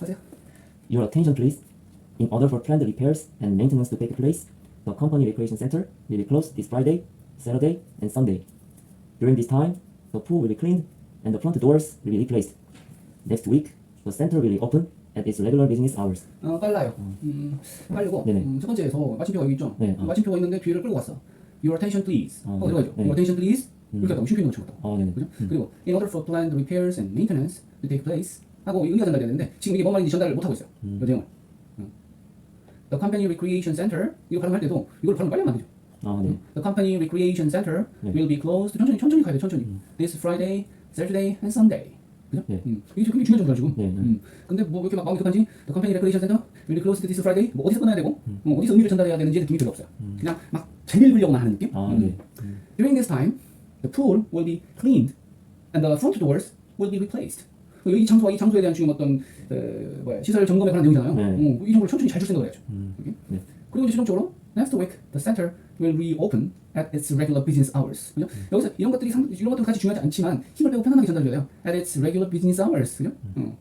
하세요. Your attention, please. In order for planned repairs and maintenance to take place, the company recreation center will be closed this Friday, Saturday, and Sunday. During this time, the pool will be cleaned and the front doors will be replaced. Next week, the center will be open at its regular business hours. 어, 빨라요. 음, 빠르고 네네. 음, 첫 번째에서 마침표가 여기 있죠. 네, 어. 마침표가 있는데 뒤를 끌고 갔어. Your attention, please. 어, 어, 들어가죠. 네. Your attention, please. 음. 이렇게 하고 슈핑 놓치고 어, 네네. 그죠? 그리고 in order for planned repairs and maintenance to take place 하고 의미가 전달돼야 되는데 지금 이게 뭔 말인지 전달을 못 하고 있어요. 음. 이 내용을. 음. The company recreation center 이거 발음할 때도 이걸 발음 빨리 하면 안 되죠. 아, 네. The company recreation center 네. will be closed. 천천히 천천히 가야 돼. 천천히. This Friday, Saturday, and Sunday. 그죠? 네. 음. 이게 굉장히 중요한 정도야 지금. 네, 네. 음. 근데 뭐 이렇게 막 마음이 급한지 The company recreation center will be closed this Friday. 뭐 어디서 끝나야 되고 어, 어디서 의미를 전달해야 되는지 느낌이 별로 없어요. 그냥 막 재밀으려고만 하는 느낌. 아, 음. 네. During this time, the pool will be cleaned and the front doors will be replaced. 이 장소와 이 장소에 대한 지금 어떤 어, 뭐야 시설 점검에 관한 내용이잖아요. 네. 어, 이 정보를 천천히 잘 줄 생각을 해야죠. 이렇게. 네. 그리고 이제 최종적으로 next week the center will reopen at its regular business hours. 그죠? 여기서 이런 것들이 상, 이런 것들까지 중요하지 않지만 힘을 빼고 편안하게 전달해줘야 돼요. At its regular business hours. 그죠? 어.